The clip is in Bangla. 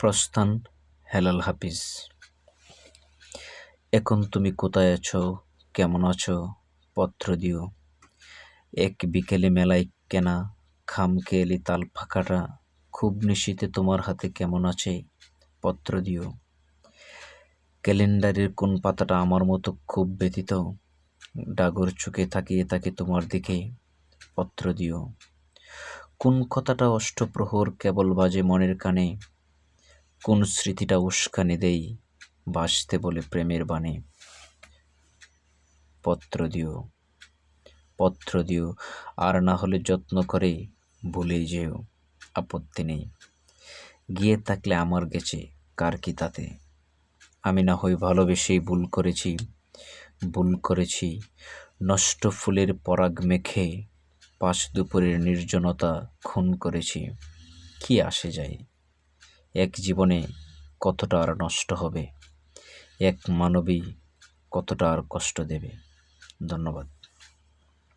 প্রস্থান, হেলাল হাফিজ। এখন তুমি কোথায় আছো? কেমন আছো? পত্র দিও। এক বিকেলে মেলায় কেনা খাম কেলি তাল ফাঁকাটা খুব নিশীতে তোমার হাতে কেমন আছে? পত্র দিও। ক্যালেন্ডারের কোন পাতাটা আমার মতো খুব ব্যতীত ডাগর চোখে তাকিয়ে তাকে তোমার দিকে। পত্র দিও। কোন কথাটা অষ্টপ্রহর কেবল বাজে মনের কানে? কোন স্মৃতিটা উস্কানি দেই বাসতে বলে প্রেমের বাণে? পত্র দিও পত্র দিও, আর না হলে যত্ন করে ভুলে যেও, আপত্তি নেই। গিয়ে থাকলে আমার গেছে, কার কি তাতে? আমি না হই ভালোবেসেই ভুল করেছি ভুল করেছি। নষ্ট ফুলের পরাগ মেখে পাশ দুপুরের নির্জনতা খুন করেছি। কি আসে যায়? এক জীবনে কতটা আর নষ্ট হবে? এক মানবী কতটা আর কষ্ট দেবে? ধন্যবাদ।